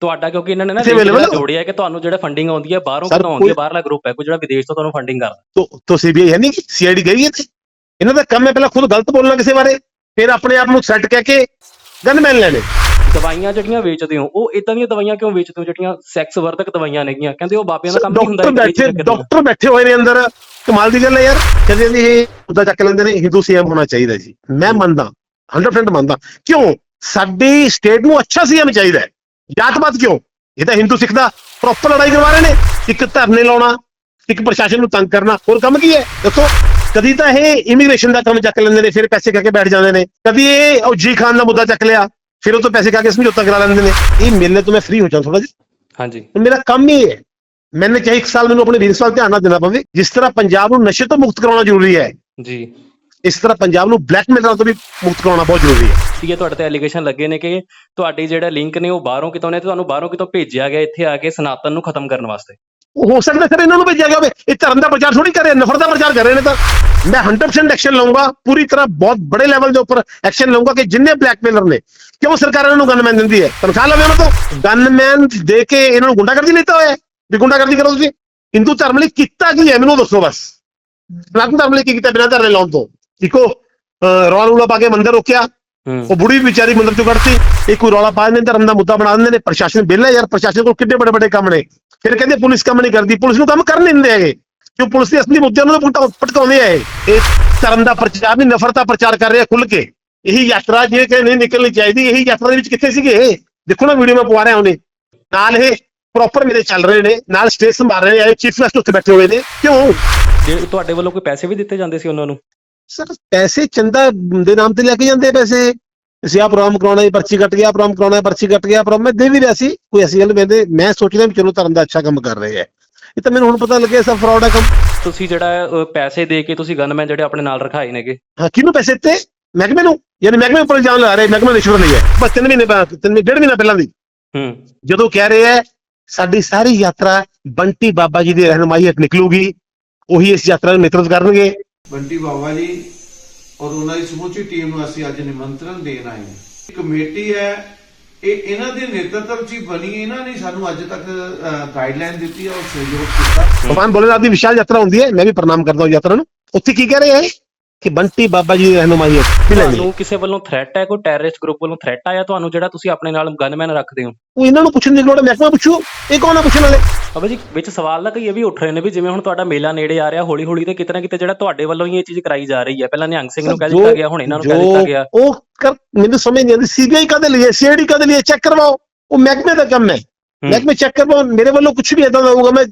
ਤੁਹਾਡਾ ਕਿਉਂਕਿ ਇਹਨਾਂ ਨੇ ਨਾ? ਜੋੜਿਆ ਕਿ ਤੁਹਾਨੂੰ ਜਿਹੜਾ ਫੰਡਿੰਗ ਆਉਂਦੀ ਹੈ ਬਾਹਰੋਂ ਕਿਤੋਂ ਆਉਂਦੀ ਹੈ ਬਾਹਰਲਾ ਗਰੁੱਪ ਹੈ ਕੋਈ ਜਿਹੜਾ ਵਿਦੇਸ਼ ਤੋਂ ਤੁਹਾਨੂੰ ਫੰਡਿੰਗ ਕਰਦਾ। ਤੋ ਤੋ ਸੀਬੀਆਈ ਹੈ ਨਹੀਂ ਸੀਆਈਡੀ ਗਈ ਹੈ ਇਹਨਾਂ ਦਾ ਕੰਮ ਹੈ ਪਹਿਲਾਂ ਖੁਦ ਗਲਤ ਬੋਲਣਾ ਕਿਸੇ ਬਾਰੇ ਫਿਰ ਆਪਣੇ ਆਪ ਨੂੰ ਸੈੱਟ ਕਹਿ ਕੇ ਗਨਮੈਨ ਲੈਣੇ। ਦਵਾਈਆਂ ਜਿਹੜੀਆਂ ਵੇਚਦੇ ਹੋ ਉਹ ਇਦਾਂ ਦੀਆਂ ਦਵਾਈਆਂ ਕਿਉਂ ਵੇਚਦੇ ਹੋ ਜਿਹੜੀਆਂ ਸੈਕਸ ਵਰਧਕ ਦਵਾਈਆਂ ਨੇਗੀਆਂ ਕਹਿੰਦੇ ਉਹ ਬਾਬਿਆਂ ਦਾ ਕੰਮ ਨਹੀਂ ਹੁੰਦਾ ਡਾਕਟਰ ਬੈਠੇ। ਡਾਕਟਰ ਬੈਠੇ ਹੋਏ ਨੇ ਅੰਦਰ। ਕਮਾਲ ਦੀ ਗੱਲ ਹੈ ਯਾਰ। ਕਹਿੰਦੇ ਨੇ ਇਹ ਮੁੱਦਾ ਚੱਕ ਲੈਂਦੇ ਨੇ ਹਿੰਦੂ ਸੀਐਮ ਹੋਣਾ ਚਾਹੀਦਾ ਜੀ। ਮੈਂ ਮੰਨਦਾ 100% ਮੰਨਦਾ। ਕਿਉਂ? ਸਾਡੀ ਸਟੇਟ ਨੂੰ ਅੱਛਾ ਸੀਐਮ ਚਾਹੀਦਾ ਹੈ। ਜਾਤ-ਪਾਤ ਕਿਉਂ? ਇਹ ਤਾਂ ਹਿੰਦੂ ਸਿੱਖ ਦਾ ਪ੍ਰੋਪਰ ਲੜਾਈ ਕਰਵਾ ਰਹੇ ਨੇ। ਇੱਕ ਧਰਨੇ ਲਾਉਣਾ ਇੱਕ ਪ੍ਰਸ਼ਾਸਨ ਨੂੰ ਤੰਗ ਕਰਨਾ ਹੋਰ ਕੰਮ ਕੀ ਹੈ? ਦੱਸੋ ਕਦੀ ਤਾਂ ਇਹ ਇਮੀਗ੍ਰੇਸ਼ਨ ਦਾ ਕੰਮ ਚੱਕ ਲੈਂਦੇ ਨੇ ਫਿਰ ਪੈਸੇ ਕਰਕੇ ਬੈਠ ਜਾਂਦੇ ਨੇ। ਕਦੀ ਇਹ ਉਹ ਜੀ ਖਾਨ ਦਾ ਮੁੱਦਾ ਚੱਕ ਲਿਆ ਫਿਰ ਉਹ ਤੋਂ ਪੈਸੇ ਕਾ ਕੇ ਸਮਝੌਤਾ ਕਰਾ ਲੈਂਦੇ ਨੇ। ਇਹ ਮਿਲਨੇ ਤੋਂ ਮੈਂ ਫ੍ਰੀ ਹੋ ਜਾਵਾਂ ਥੋੜਾ ਜਿਹਾ। ਹਾਂਜੀ। ਮੇਰਾ ਕੰਮ ਹੀ ਹੈ ਮੈਨੇ ਚਾਹੇ ਇੱਕ ਸਾਲ ਮੈਨੂੰ ਆਪਣੇ ਬਿਜ਼ਨਸ ਵੱਲ ਧਿਆਨ ਨਾ ਦੇਣਾ ਪਵੇ। ਜਿਸ ਤਰ੍ਹਾਂ ਪੰਜਾਬ ਨੂੰ ਨਸ਼ੇ ਤੋਂ ਮੁਕਤ ਕਰਾਉਣਾ ਜ਼ਰੂਰੀ ਹੈ। ਜੀ। ਇਸ ਤਰ੍ਹਾਂ ਪੰਜਾਬ ਨੂੰ ਬਲੈਕਮੇਲਰਾਂ ਤੋਂ ਵੀ ਮੁਕਤ ਕਰਾਉਣਾ ਬਹੁਤ ਜ਼ਰੂਰੀ ਹੈ। ਠੀਕ ਹੈ ਤੁਹਾਡੇ ਤੇ ਐਲੀਗੇਸ਼ਨ ਲੱਗੇ ਨੇ ਕਿ ਤੁਹਾਡੇ ਜਿਹੜਾ ਲਿੰਕ ਨੇ ਉਹ ਬਾਹਰੋਂ ਕਿਤੋਂ ਨੇ ਤੁਹਾਨੂੰ ਬਾਹਰੋਂ ਕਿਤੋਂ ਭੇਜਿਆ ਗਿਆ ਇੱਥੇ ਆ ਕੇ ਸਨਾਤਨ ਨੂੰ ਖਤਮ ਕਰਨ ਵਾਸਤੇ? ਹੋ ਸਕਦਾ ਫਿਰ ਇਹਨਾਂ ਨੂੰ ਭੇਜਿਆ ਗਿਆ ਹੋਵੇ। ਇਹ ਧਰਮ ਦਾ ਪ੍ਰਚਾਰ ਥੋੜੀ ਕਰ ਰਹੇ ਨਫ਼ਰਤ ਦਾ ਪ੍ਰਚਾਰ ਕਰ ਰਹੇ ਨੇ ਤਾਂ। ਮੈਂ 100% ਐਕਸ਼ਨ ਲਵਾਂਗਾ ਪੂਰੀ ਤਰ੍ਹਾਂ ਬਹੁਤ ਬੜੇ ਲੈਵਲ ਦੇ ਉੱਪਰ ਐਕਸ਼ਨ ਲਵਾਂਗਾ ਕਿ ਜਿੰਨੇ ਬਲੈਕਮੇਲਰ ਨੇ ਕਿਉਂ ਸਰਕਾਰ ਇਹਨਾਂ ਨੂੰ ਗਨਮੈਨ ਦਿੰਦੀ ਹੈ? ਤਨਖਾਹ ਲਵੇ ਉਹਨਾਂ ਤੋਂ। ਗਨਮੈਨ ਦੇ ਕੇ ਇਹਨਾਂ ਨੂੰ ਗੁੰਡਾਗਰਦੀ ਲੈਤਾ ਹੋਇਆ ਵੀ ਗੁੰਡਾਗਰਦੀ ਕਰੋ ਤੁਸੀਂ। ਹਿੰਦੂ ਧਰਮ ਲਈ ਕੀਤਾ ਕੀ ਹੈ? ਮੈਨੂੰ ਦੱਸੋ ਬਸ। ਸਨਾਤਨ ਧਰਮ ਲਈ ਕੀ ਕੀਤਾ ਬਿਨਾਂ ਧਰਨੇ ਲਾਉਣ ਤੋਂ? ਇੱਕੋ ਰੌਲਾ ਰੂਲਾ ਪਾ ਕੇ ਮੰਦਰ ਰੋਕਿਆ। ਉਹ ਬੁੜੀ ਵਿਚਾਰੀ ਮੰਦਰ ਚੋਂ ਕੱਢਤੀ। ਇਹ ਕੋਈ ਰੌਲਾ ਪਾ ਦਿੰਦੇ ਧਰਮ ਦਾ ਮੁੱਦਾ ਬਣਾ ਦਿੰਦੇ ਨੇ। ਪ੍ਰਸ਼ਾਸਨ ਬਿੱਲ ਯਾਰ ਪ੍ਰਸ਼ਾਸਨ ਕੋਲ ਕਿੰਨੇ ਬੜੇ ਬੜੇ ਕੰਮ ਨੇ। ਫਿਰ ਕਹਿੰਦੇ ਪੁਲਿਸ ਕੰਮ ਨਹੀਂ ਕਰਦੀ। ਪੁਲਿਸ ਨੂੰ ਕੰਮ ਕਰਨ ਨਹੀਂ ਦਿੰਦੇ ਹੈਗੇ। ਕਿਉਂ ਪੁਲਿਸ ਦੇ ਅਸਲੀ ਮੁੱਦਿਆਂ ਨੂੰ ਭਟਕਾਉਂਦੇ ਆ ਇਹ। ਧਰਮ ਦਾ ਪ੍ਰਚਾਰ ਨਹੀਂ ਨਫ਼ਰਤ ਦਾ ਪ੍ਰਚਾਰ ਕਰ ਰਿਹਾ ਖੁੱਲ ਕੇ। ਇਹੀ ਯਾਤਰਾ ਜੇ ਕਿ ਨਹੀਂ ਨਿਕਲਣੀ ਚਾਹੀਦੀ ਇਹੀ ਯਾਤਰਾ ਦੇ ਵਿੱਚ ਕਿੱਥੇ ਸੀਗੇ? ਦੇਖੋ ਨਾ ਵੀਡੀਓ ਮੈਂ ਪਵਾ ਰਿਹਾ ਉਹਨੇ ਨਾਲ ਇਹ ਪ੍ਰੋਪਰ ਮੇਰੇ ਚੱਲ ਰਹੇ ਨੇ ਨਾਲ ਸਟੇਜ ਸੰਭਾਲ ਰਹੇ ਨੇ ਚੀਫ ਗੈਸਟ ਉੱਥੇ ਬੈਠੇ ਹੋਏ ਨੇ। ਕਿਉਂ? ਜੇ ਤੁਹਾਡੇ ਵੱਲੋਂ ਕੋਈ ਪੈਸੇ ਵੀ ਦਿੱਤੇ ਜਾਂਦੇ ਸੀ ਉਹਨਾਂ ਨੂੰ? ਸਰ ਪੈਸੇ ਚੰਦਾ ਦੇ ਨਾਮ ਤੇ ਲੈ ਕੇ ਜਾਂਦੇ ਆ ਪੈਸੇ? ਅਸੀਂ ਆ ਪ੍ਰੋਗਰਾਮ ਕਰਾਉਣਾ ਹੈ ਪਰਚੀ ਕੱਟ ਗਿਆ ਪ੍ਰੋਗਰਾਮ ਕਰਾਉਣਾ ਹੈ ਪਰਚੀ ਕੱਟ ਗਿਆ ਪ੍ਰੋਗਰਾਮ ਮੈਂ ਦੇ ਵੀ ਰਿਹਾ ਸੀ। ਕੋਈ ਐਸੀ ਗੱਲ ਮੈਂ ਮੈਂ ਸੋਚਦਾ ਵੀ ਚਲੋ ਧਰਮ ਦਾ ਅੱਛਾ ਕੰਮ ਕਰ ਰਹੇ ਹੈ ਇਹ ਤਾਂ ਮੈਨੂੰ ਹੁਣ ਪਤਾ ਲੱਗਿਆ ਸਭ ਫਰਾਡ ਹੈ ਕੰਮ। ਤੁਸੀਂ ਜਿਹੜਾ ਅਹ, ਪੈਸੇ ਦੇ ਕੇ ਤੁਸੀਂ ਗਨਮੈਨ ਜਿਹੜੇ ਆਪਣੇ ਨਾਲ ਰਖਾਏ ਨੇਗੇ। ਹਾਂ ਕਿਹਨੂੰ ਪੈਸੇ ਦਿੱਤੇ? ਮਹਿਕਮੇ ਨੂੰ? ਯਾਨੀ ਮਹਿਕਮੇ ਉੱਪਰ ਇਲਜ਼ਾਮ ਲਾ ਰਹੇ ਮਹਿਕਮੇ ਰਿਸ਼ਵਤ ਲਈ ਹੈ। ਬਸ ਤਿੰਨ ਮਹੀਨੇ ਬਾਅਦ ਤਿੰਨ ਮਹੀਨੇ ਡੇਢ ਮਹੀਨਾ ਪਹਿਲਾਂ ਦੀ। ਹੂੰ। ਜਦੋਂ ਕਹਿ ਰਹੇ ਹੈ ਸਾਡੀ ਸਾਰੀ ਯਾਤਰਾ ਬੰਟੀ ਬਾਬਾ ਜੀ ਦੀ ਰਹਿਨਮਾਈ ਹੇਠ ਨਿਕਲੂਗੀ ਉਹੀ ਇਸ ਯਾਤਰਾ ਨੂੰ ਨੇਤਰਤ ਕਰਨਗੇ। ਬੰਟੀ ਬਾਵਾ ਜੀ ਔਰ ਉਹਨਾਂ ਦੀ ਸਮੁੱਚੀ ਟੀਮ ਨੂੰ ਅਸੀਂ ਅੱਜ ਨਿਮੰਤਰਣ ਦੇਣ ਆਏ ਹਾਂ। ਕਮੇਟੀ ਹੈ, ਇਹ ਇਹਨਾਂ ਦੇ ਨੇਤਰਤਵ 'ਚ ਬਣੀ, ਇਹਨਾਂ ਨੇ ਸਾਨੂੰ ਅੱਜ ਤੱਕ ਗਾਈਡਲਾਈਨ ਦਿੱਤੀ ਹੈ ਔਰ ਸਹਿਯੋਗ ਕੀਤਾ ਭਗਵਾਨ ਭੋਲੇਨਾਥ ਦੀ ਵਿਸ਼ਾਲ ਯਾਤਰਾ ਹੁੰਦੀ ਹੈ, ਮੈਂ ਵੀ ਪ੍ਰਣਾਮ ਕਰਦਾ ਹਾਂ ਯਾਤਰਾ ਨੂੰ। ਉੱਥੇ ਕੀ ਕਹਿ ਰਹੇ ਹੈ? ਕਿ ਬੰਟੀ ਬਾਬਾ ਜੀ ਦੀ ਰਹਿਨਮਾਈ ਹੈ ਮਿਲਣੀ ਤੁਹਾਨੂੰ ਕਿਸੇ ਵੱਲੋਂ ਥ੍ਰੈਟ ਹੈ? ਕੋਈ ਟੈਰਰਿਸਟ ਗਰੁੱਪ ਵੱਲੋਂ ਥ੍ਰੈਟ ਆਇਆ ਤੁਹਾਨੂੰ ਜਿਹੜਾ ਤੁਸੀਂ ਆਪਣੇ ਨਾਲ ਗਨਮੈਨ ਰੱਖਦੇ ਹੋ? ਉਹ ਇਹਨਾਂ ਨੂੰ ਪੁੱਛਣ ਦੀ ਲੋੜ ਹੈ ਮਹਿਕਮਾ ਪੁੱਛੋ ਇਹ ਕੌਣ ਆ ਪੁੱਛਣ ਵਾਲੇ? ਅਬੇ ਜੀ ਵਿੱਚ ਸਵਾਲ ਨਾ ਕਈ ਇਹ ਵੀ ਉੱਠ ਰਹੇ ਨੇ ਵੀ ਜਿਵੇਂ ਹੁਣ ਤੁਹਾਡਾ ਮੇਲਾ ਨੇੜੇ ਆ ਰਿਹਾ ਹੌਲੀ ਹੌਲੀ ਤੇ ਕਿਤੇ ਨਾ ਕਿਤੇ ਜਿਹੜਾ ਤੁਹਾਡੇ ਵੱਲੋਂ ਹੀ ਇਹ ਚੀਜ਼ ਕਰਾਈ ਜਾ ਰਹੀ ਹੈ। ਪਹਿਲਾਂ ਨਿਹੰਗ ਸਿੰਘ ਨੂੰ ਕਹਿ ਦਿੱਤਾ ਗਿਆ ਹੁਣ ਇਹਨਾਂ ਨੂੰ ਕਹਿ ਦਿੱਤਾ ਗਿਆ। ਉਹ ਕਰ ਮੈਨੂੰ ਸਮਝ ਨਹੀਂ ਆਉਂਦੀ ਸੀਬੀਆਈ ਕਦੇ ਲਈ ਸੀਆਈਡੀ ਕਦੇ ਲਈ ਚੈੱਕ ਕਰਵਾਓ। ਉਹ ਮਹਿਕਮੇ ਦਾ ਕੰਮ ਹੈ। ਮਹਿਕਮੇ ਚੈੱਕ ਕਰਵਾਓ ਮੇਰੇ ਵੱਲੋਂ ਕੁਝ ਵੀ ਇਦਾਂ ਦਾ ਹੋਊਗਾ ਮੈਂ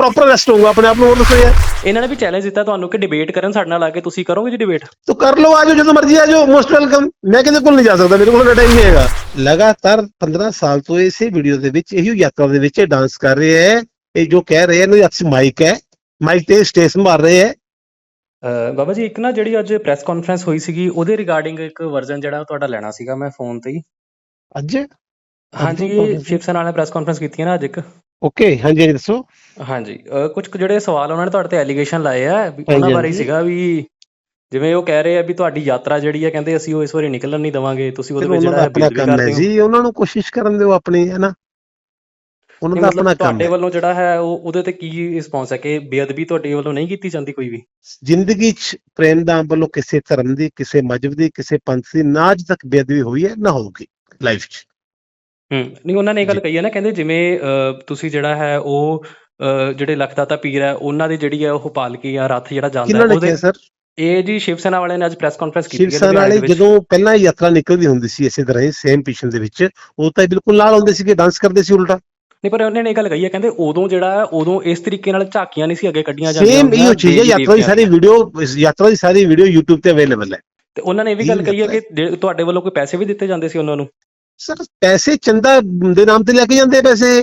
ਪ੍ਰੋਪਰ ਅਰੈਸਟ ਹੋਊਗਾ ਆਪਣੇ ਆਪ ਨੂੰ ਹੋਰ ਦੱਸੋ ਯਾਰ। ਇਹਨਾਂ ਨੇ ਵੀ ਚੈਲੰਜ ਦਿੱਤਾ ਤੁਹਾਨੂੰ ਕਿ ਡਿਬੇਟ ਕਰਨ ਸਾਡੇ ਨਾਲ ਆ ਕੇ ਤੁਸੀਂ ਕਰੋਗੇ ਜੀ ਡਿਬੇਟ ਤੋ ਕਰ ਲਓ ਆਜੋ ਜਦੋਂ ਮਰਜ਼ੀ ਆਜੋ ਮੋਸਟ ਵੈਲਕਮ ਮੈਂ ਕਿਤੇ ਕੋਲ ਨਹੀਂ ਜਾ ਸਕਦਾ ਮੇਰੇ ਕੋਲ ਟਾਈਮ ਨਹੀਂ ਹੈਗਾ। ਲਗਾਤਾਰ 15 ਸਾਲ ਤੋਂ ਇਸੇ ਵੀਡੀਓ ਦੇ ਵਿੱਚ ਇਹੀ ਯਾਤਰਾ ਦੇ ਵਿੱਚ ਡਾਂਸ ਕਰ ਰਹੇ ਹੈ। ਇਹ ਜੋ ਕਹਿ ਰਹੇ ਨੇ ਅੱਛੀ ਮਾਈਕ ਹੈ। ਮਾਈਕ ਤੇ ਸਟੇਜ ਸੰਭਾਲ ਰਹੇ ਹੈ। ਬਾਬਾ ਜੀ ਇੱਕ ਨਾ ਜਿਹੜੀ ਅੱਜ ਪ੍ਰੈਸ ਕਾਨਫਰੰਸ ਹੋਈ ਸੀਗੀ ਉਹਦੇ ਰਿਗਾਰਡਿੰਗ ਇੱਕ ਵਰਜ਼ਨ ਜਿਹੜਾ ਤੁਹਾਡਾ ਲੈਣਾ ਸੀਗਾ ਮੈਂ ਫੋਨ ਤੇ ਹੀ। ਅੱਜ? ਹਾਂਜੀ ਸ਼ਿਵ ਸੈਨਾ ਨੇ ਪ੍ਰੈਸ ਕਾਨਫਰੰਸ ਕੀਤੀ ਹੈ ਨਾ ਅੱਜ ਇੱਕ। ਓਕੇ ਹਾਂਜੀ ਹਾਂਜੀ ਦੱਸੋ। ਹਾਂਜੀ ਕੁਝ ਜਿਹੜੇ ਸਵਾਲ ਉਹਨਾਂ ਨੇ ਤੁਹਾਡੇ ਤੇ ਐਲੀਗੇਸ਼ਨ ਲਾਏ ਆ ਉਹਨਾਂ ਬਾਰੇ। ਸੀਗਾ ਵੀ ਜਿਵੇਂ ਉਹ ਕਹਿ ਰਹੇ ਆ ਵੀ ਤੁਹਾਡੀ ਯਾਤਰਾ ਜਿਹੜੀ ਹੈ ਕਹਿੰਦੇ ਅਸੀਂ ਉਹ ਇਸ ਵਾਰੀ ਨਿਕਲਣ ਨਹੀਂ ਦਵਾਂਗੇ ਤੁਸੀਂ ਉਹਦੇ ਵਿੱਚ ਜਿਹੜਾ ਆਪਣਾ ਕੰਮ ਹੈ ਜੀ ਉਹਨਾਂ ਨੂੰ ਕੋਸ਼ਿਸ਼ ਕਰਨ ਦਿਓ ਆਪਣੀ ਹੈ ਨਾ? ਉਹਨਾਂ ਦਾ ਆਪਣਾ ਕੰਮ ਤੁਹਾਡੇ ਵੱਲੋਂ ਜਿਹੜਾ ਹੈ ਉਹ ਉਹਦੇ ਤੇ ਕੀ ਰਿਸਪੌਂਸ ਹੈ ਕਿ ਬੇਅਦਬੀ ਤੁਹਾਡੇ ਵੱਲੋਂ ਨਹੀਂ ਕੀਤੀ ਜਾਂਦੀ ਕੋਈ ਵੀ? ਜ਼ਿੰਦਗੀ 'ਚ ਪ੍ਰੇਮ ਦਾ ਵੱਲੋਂ ਕਿਸੇ ਧਰਮ ਦੀ ਕਿਸੇ ਮਜਹਬ ਦੀ ਕਿਸੇ ਪੰਥ ਦੀ ਨਾ ਅੱਜ ਤੱਕ ਬੇਅਦਬੀ ਹੋਈ ਹੈ ਨਾ ਹੋਊਗੀ ਲਾਈਫ 'ਚ। ਹੂੰ ਨਹੀਂ ਉਹਨਾਂ ਨੇ ਇਹ ਗੱਲ ਜੀ। ਕਹੀ ਹੈ ਨਾ ਕਹਿੰਦੇ ਜਿਵੇਂ ਤੁਸੀਂ ਜਿਹੜਾ ਹੈ ਉਹ ਜਿਹੜੇ ਲਖਦਾਤਾ ਪੀਰ ਹੈ ਉਹਨਾਂ ਦੀ ਜਿਹੜੀ ਹੈ ਉਹ ਪਾਲਕੀ ਆ ਰੱਥ ਜਿਹੜਾ ਜਾਂਦਾ ਕਿਹਨਾਂ ਹੈ ਨੇ ਉਹਦੇ ਕਿਹਾ ਸਰ? ਇਹ ਜੀ ਸ਼ਿਵ ਸੈਨਾ ਵਾਲਿਆਂ ਨੇ ਅੱਜ ਪ੍ਰੈਸ ਕਾਨਫਰੰਸ ਕੀਤੀ ਸ਼ਿਵ ਹੈ ਸੈਨਾ ਲੁਧਿਆਣੇ ਵਾਲੇ ਵਿੱਚ। ਜਦੋਂ ਪਹਿਲਾਂ ਯਾਤਰਾ ਨਿਕਲਦੀ ਹੁੰਦੀ ਸੀ ਇਸੇ ਤਰ੍ਹਾਂ ਹੀ ਸੇਮ ਪਿਛਨ ਦੇ ਵਿੱਚ ਉਹ ਤਾਂ ਬਿਲਕੁਲ ਨਾਲ ਹੁੰਦੇ ਸੀਗੇ ਡਾਂਸ ਕਰਦੇ ਸੀ ਉਲਟਾ। ਨਹੀਂ ਪਰ ਉਹਨੇ ਨੇ ਇਹ ਗੱਲ ਕਹੀ ਹੈ ਕਹਿੰਦੇ ਉਦੋਂ ਜਿਹੜਾ ਹੈ ਉਦੋਂ ਇਸ ਤਰੀਕੇ ਨਾਲ ਝਾਕੀਆਂ ਨਹੀਂ ਸੀ ਅੱਗੇ ਕੱਢੀਆਂ ਜਾਂਦੀਆਂ ਸੇਮ ਇਹੋ ਹੁੰਦੀਆਂ ਚੀਜ਼ ਹੈ ਦੇਵੀ ਯਾਤਰਾ ਦੀ ਦੇਵਤਿਆਂ ਸਾਰੀ ਵੀਡੀਓ ਯਾਤਰਾ ਦੀ ਸਾਰੀ ਵੀਡੀਓ YouTube ਤੇ ਅਵੇਲੇਬਲ ਹੈ। ਤੇ ਉਹਨਾਂ ਨੇ ਇਹ ਵੀ ਗੱਲ ਇਹ ਕਹੀ ਹੈ ਯਾਤਰਾ ਕਿ ਜੇ ਤੁਹਾਡੇ ਵੱਲੋਂ ਕੋਈ ਪੈਸੇ ਵੀ ਦਿੱਤੇ ਜਾਂਦੇ ਸੀ ਉਹਨਾਂ ਨੂੰ? ਸਰ ਪੈਸੇ ਚੰਦਾ ਦੇ ਨਾਮ ਤੇ ਲੈ ਕੇ ਜਾਂਦੇ ਆ ਪੈਸੇ?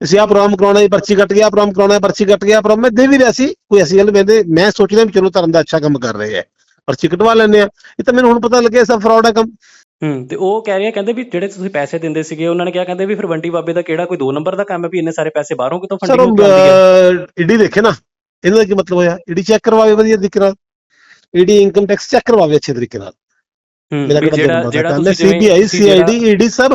ਅਸੀਂ ਆ ਪ੍ਰੋਗਰਾਮ ਕਰਾਉਣਾ ਹੈ ਪਰਚੀ ਕੱਟ ਗਿਆ ਪ੍ਰੋਗਰਾਮ ਕਰਾਉਣਾ ਹੈ ਪਰਚੀ ਕੱਟ ਗਿਆ ਪ੍ਰੋਗਰਾਮ ਮੈਂ ਦੇ ਵੀ ਰਿਹਾ ਸੀ ਕੋਈ ਐਸੀ ਗੱਲ ਮੈਂ ਦੇ- ਮੈਂ ਸੋਚਦਾ ਵੀ ਚਲੋ ਧਰਮ ਦਾ ਅੱਛਾ ਕੰਮ ਕਰ ਰਹੇ ਹੈ ਪਰਚੀ ਕਟਵਾ ਲੈਂਦੇ ਆ। ਇਹ ਤਾਂ ਮੈਨੂੰ ਹੁਣ ਪਤਾ ਲੱਗਿਆ ਸਭ ਫਰਾਡ ਹੈ ਕੰਮ। ਹੂੰ ਤੇ ਉਹ ਕਹਿ ਰਹੇ ਆ ਕਹਿੰਦੇ ਵੀ ਜਿਹੜੇ ਤੁਸੀਂ ਪੈਸੇ ਦਿੰਦੇ ਸੀਗੇ ਉਹਨਾਂ ਨੇ ਕਿਹਾ ਕਹਿੰਦੇ ਵੀ ਫਿਰ ਬੰਟੀ ਬਾਬੇ ਦਾ ਕਿਹੜਾ ਕੋਈ ਦੋ ਨੰਬਰ ਦਾ ਕੰਮ ਹੈ ਵੀ ਇੰਨੇ ਸਾਰੇ ਪੈਸੇ ਬਾਹਰੋਂ ਕਿਤੋਂ ਫੰਡਿੰਗ ਹੁੰਦੀ ਹੈ? ਈਡੀ ਦੇਖੇ ਨਾ ਇਹਨਾਂ ਦਾ ਕੀ ਮਤਲਬ ਹੋਇਆ? ਈਡੀ ਚੈੱਕ ਕਰਵਾਵੇ ਵਧੀਆ ਤਰੀਕੇ ਨਾਲ। ਈਡੀ ਇਨਕਮ ਟੈਕਸ ਚੈੱਕ ਕਰਵਾਵੇ ਅੱਛੇ ਤਰੀਕੇ ਨਾਲ। ਮੇਰਾ ਵੀ ਕਿਹੜਾ ਜਿਹੜਾ ਜਿਹੜਾ ਜਿਹੜਾ ਕੰਮ ਹੈ ਤੁਸੀਂ ਜਿਵੇਂ ਸੀਬੀਆਈ ਤੁਸੀਂ ਜਿਹੜਾ- ਸੀਆਈਡੀ ਈਡੀ ਸਭ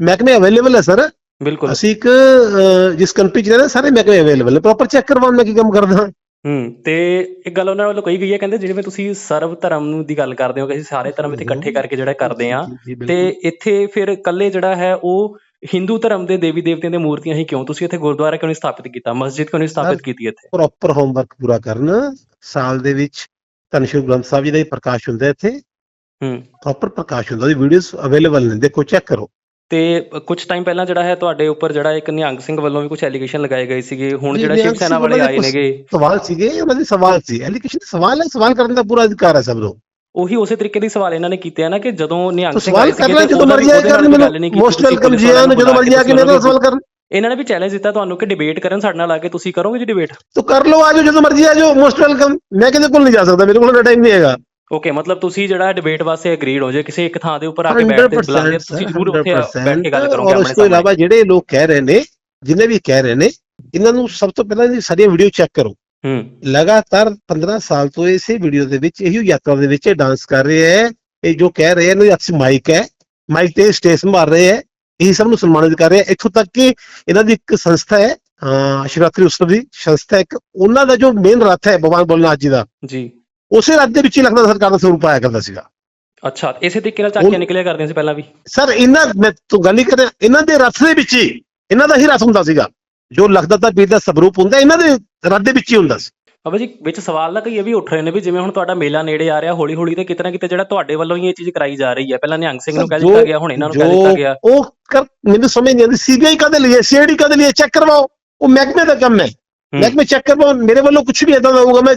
ਮਹਿਕਮੇ ਅਵੇਲੇਬਲ ਹੈ ਸਰ। ਬਿਲਕੁਲ। ਅਸੀਂ ਇੱਕ ਅਹ, ਜਿਸ ਕੰਟਰੀ ਚ ਰਹਿੰਦੇ ਸਾਰੇ ਮਹਿਕਮੇ ਅਵੇਲੇਬਲ ਨੇ ਪ੍ਰੋਪਰ ਚੈੱਕ ਕਰਵਾਉਣ ਮੈਂ ਕੀ ਕੰਮ ਕਰਦਾ ਹਾਂ? ਹੂੰ ਤੇ ਇੱਕ ਗੱਲ ਉਹਨਾਂ ਵੱਲੋਂ ਕਹੀ ਗਈ ਹੈ ਕਹਿੰਦੇ ਜਿਵੇਂ ਤੁਸੀਂ ਸਰਵ ਧਰਮ ਨੂੰ ਦੀ ਗੱਲ ਕਰਦੇ ਹੋ ਕਿ ਅਸੀਂ ਸਾਰੇ ਧਰਮ ਇੱਥੇ ਇਕੱਠੇ ਕਰਕੇ ਜਿਹੜਾ ਕਰਦੇ ਆ ਜੀ, ਜੀ, ਬਿਲਕੁਲ। ਤੇ ਇੱਥੇ ਫਿਰ ਇਕੱਲੇ ਜਿਹੜਾ ਹੈ ਉਹ ਹਿੰਦੂ ਧਰਮ ਦੇ ਦੇਵੀ ਦੇਵਤਿਆਂ ਦੀਆਂ ਮੂਰਤੀਆਂ ਹੀ ਕਿਉਂ? ਤੁਸੀਂ ਇੱਥੇ ਗੁਰਦੁਆਰਾ ਕਿਉਂ ਨਹੀਂ ਸਥਾਪਿਤ ਕੀਤਾ? ਮਸਜਿਦ ਕਿਉਂ ਨਹੀਂ ਸਥਾਪਿਤ ਸਰ, ਕੀਤੀ ਇੱਥੇ? ਪ੍ਰੋਪਰ ਹੋਮਵਰਕ ਪੂਰਾ ਕਰਨ। ਸਾਲ ਦੇ ਵਿੱਚ ਧੰਨ ਸ਼੍ਰੀ ਗ੍ਰੰਥ ਸਾਹਿਬ ਜੀ ਦਾ ਹੀ ਪ੍ਰਕਾਸ਼ ਹੁੰਦਾ ਇੱਥੇ। ਹੂੰ। ਪ੍ਰੋਪਰ ਪ੍ਰਕਾਸ਼ ਹੁੰਦਾ ਉਹਦੀ ਵੀਡੀਓਜ਼ ਅਵੇਲੇਬਲ ਨੇ ਦੇਖੋ ਚੈੱਕ ਕਰੋ। ਤੇ ਕੁਝ ਟਾਈਮ ਪਹਿਲਾਂ ਜਿਹੜਾ ਹੈ ਤੁਹਾਡੇ ਉੱਪਰ ਜਿਹੜਾ ਇੱਕ ਨਿਹੰਗ ਸਿੰਘ ਵੱਲੋਂ ਵੀ ਕੁਝ ਐਲੀਗੇਸ਼ਨ ਲਗਾਏ ਗਏ ਸੀਗੇ। ਹੁਣ ਜਿਹੜਾ ਸ਼ਿਵ ਸੈਨਾ ਵਾਲੇ ਦੇ ਆਏ ਨੇਗੇ। ਸਵਾਲ ਸੀਗੇ ਉਹਨਾਂ ਦੇ ਸਵਾਲ ਸੀ। ਐਲੀਗੇਸ਼ਨ ਸਵਾਲ ਹੈ ਸਵਾਲ ਕਰਨ ਦਾ ਪੂਰਾ ਅਧਿਕਾਰ ਹੈ ਸਭ ਨੂੰ। ਉਹੀ ਉਸੇ ਤਰੀਕੇ ਦੀ ਸਵਾਲ ਇਹਨਾਂ ਨੇ ਕੀਤੇ ਆ ਨਾ ਕਿ ਜਦੋਂ ਨਿਹੰਗ ਸਿੰਘ ਸਵਾਲ ਆਏ ਸੀਗੇ ਜਦੋਂ ਮਰਜ਼ੀ ਆਏ ਕਰਨ ਮੈਨੂੰ ਮੋਸਟ ਵੈਲਕਮ ਜੀ ਆਨ ਨੂੰ ਜਦੋਂ ਮਰਜ਼ੀ ਆ ਕੇ ਮੇਰੇ ਨਾਲ ਸਵਾਲ ਕਰਨ। ਇਹਨਾਂ ਨੇ ਵੀ ਚੈਲੰਜ ਦਿੱਤਾ ਤੁਹਾਨੂੰ ਕਿ ਡਿਬੇਟ ਕਰਨ ਸਾਡੇ ਨਾਲ ਆ ਕੇ ਤੁਸੀਂ ਕਰੋਗੇ ਜੀ ਡਿਬੇਟ ਤੋ ਕਰ ਲਓ ਆਜੋ ਜਦੋਂ ਮਰਜ਼ੀ ਆਜੋ ਮੋਸਟ ਵੈਲਕਮ ਮੈਂ ਕਿਤੇ ਕੋਲ ਨਹੀਂ ਜਾ ਸਕਦਾ ਮੇਰੇ ਕੋਲ ਟਾਈਮ ਨਹੀਂ ਹੈਗਾ। ਓਕੇ ਮਤਲਬ ਤੁਸੀਂ ਜਿਹੜਾ ਡਿਬੇਟ ਵਾਸਤੇ ਐਗਰੀਡ ਹੋ ਜੇ ਕਿਸੇ ਇੱਕ ਥਾਂ ਦੇ ਉੱਪਰ ਆ ਕੇ ਬੈਠਦੇ ਬੁਲਾਉਂਦੇ 100% ਤੁਸੀਂ ਜ਼ਰੂਰ ਉੱਥੇ ਬੈਠ ਕੇ ਗੱਲ 100% ਕਰੋਗੇ ਔਰ ਉਸ ਆਪਣੇ ਤੋਂ ਸਾਹਮਣੇ। ਇਲਾਵਾ ਜਿਹੜੇ ਲੋਕ ਕਹਿ ਰਹੇ ਨੇ ਜਿੰਨੇ ਵੀ ਕਹਿ ਰਹੇ ਨੇ ਇਹਨਾਂ ਨੂੰ ਸਭ ਤੋਂ ਪਹਿਲਾਂ ਇਹ ਸਾਰੀਆਂ ਵੀਡੀਓ ਚੈੱਕ ਕਰੋ। ਹੂੰ। ਲਗਾਤਾਰ 15 ਸਾਲ ਤੋਂ ਇਸੇ ਵੀਡੀਓ ਦੇ ਵਿੱਚ ਇਹੀ ਯਾਤਰਾ ਦੇ ਵਿੱਚ ਡਾਂਸ ਕਰ ਰਹੇ ਹੈ। ਇਹ ਜੋ ਕਹਿ ਰਹੇ ਹਨ ਇਹ ਮਾਈਕ ਹੈ। ਮਾਈਕ ਤੇ ਸਟੇਜ ਸੰਭਾਲ ਰਹੇ ਹੈ। ਇਹ ਸਭ ਨੂੰ ਸਨਮਾਨਿਤ ਕਰ ਰਹੇ ਹੈ। ਇੱਥੋਂ ਤੱਕ ਕਿ ਇਹਨਾਂ ਦੀ ਇੱਕ ਸੰਸਥਾ ਹੈ ਸ਼ਿਵਰਾਤਰੀ ਉਤਸਵ ਦੀ ਸੰਸਥਾ ਇੱਕ ਉਹਨਾਂ ਦਾ ਜੋ ਮੇਨ ਰੱਥ ਹੈ ਭਗਵਾਨ ਭੋਲਨਾਥ ਜੀ ਦਾ। ਜੀ। ਉਸੇ ਰੱਥ ਦੇ ਵਿੱਚ ਹੀ ਲਖਨਊ ਸਰਕਾਰ ਦਾ ਸਰੂਪ ਆਇਆ ਕਰਦਾ ਸੀਗਾ। ਅੱਛਾ ਇਸੇ ਤਰੀਕੇ ਨਾਲ ਝਾਕੀਆਂ ਨਿਕਲਿਆ ਕਰਦੀਆਂ ਸੀ ਪਹਿਲਾਂ ਵੀ। ਸਰ ਇਹਨਾਂ ਮੈਂ ਤੂੰ ਗੱਲ ਹੀ ਕਰ ਰਿਹਾ ਇਹਨਾਂ ਦੇ ਰੱਥ ਦੇ ਵਿੱਚ ਹੀ ਇਹਨਾਂ ਦਾ ਹੀ ਰੱਥ ਹੁੰਦਾ ਸੀਗਾ। ਜੋ ਲਖਦਾ ਤਾਂ ਪੀਰ ਦਾ ਸਰੂਪ ਹੁੰਦਾ ਇਹਨਾਂ ਦੇ ਰੱਥ ਦੇ ਵਿੱਚ ਹੀ ਹੁੰਦਾ ਸੀ। ਬਾਬਾ ਜੀ ਵਿੱਚ ਸਵਾਲ ਨਾ ਕਈ ਇਹ ਵੀ ਉੱਠ ਰਹੇ ਨੇ ਵੀ ਜਿਵੇਂ ਹੁਣ ਤੁਹਾਡਾ ਮੇਲਾ ਨੇੜੇ ਆ ਰਿਹਾ ਹੌਲੀ ਹੌਲੀ ਤੇ ਕਿਤੇ ਨਾ ਕਿਤੇ ਜਿਹੜਾ ਤੁਹਾਡੇ ਵੱਲੋਂ ਹੀ ਇਹ ਚੀਜ਼ ਕਰਾਈ ਜਾ ਰਹੀ ਹੈ। ਪਹਿਲਾਂ ਨਿਹੰਗ ਸਿੰਘ ਨੂੰ ਕਹਿ ਦਿੱਤਾ ਗਿਆ ਹੁਣ ਇਹਨਾਂ ਨੂੰ ਕਹਿ ਦਿੱਤਾ ਗਿਆ। ਉਹ ਮੈਨੂੰ ਸਮਝ ਨਹੀਂ ਆਉਂਦੀ ਸੀਬੀਆਈ ਕਦੇ ਲਈ ਸੀਆਈਡੀ ਕਦੇ ਲਈ ਚੈੱਕ ਕਰਵਾਓ। ਉਹ ਮਹਿਕਮੇ ਦਾ ਕੰਮ ਹੈ। ਹੂੰ। ਮਹਿਕਮੇ ਚੈੱਕ ਕਰਵਾਓ ਮੇਰੇ ਵੱਲੋਂ ਕੁਝ ਵੀ ਇਦਾਂ ਦਾ ਹੋਊਗਾ ਮੈਂ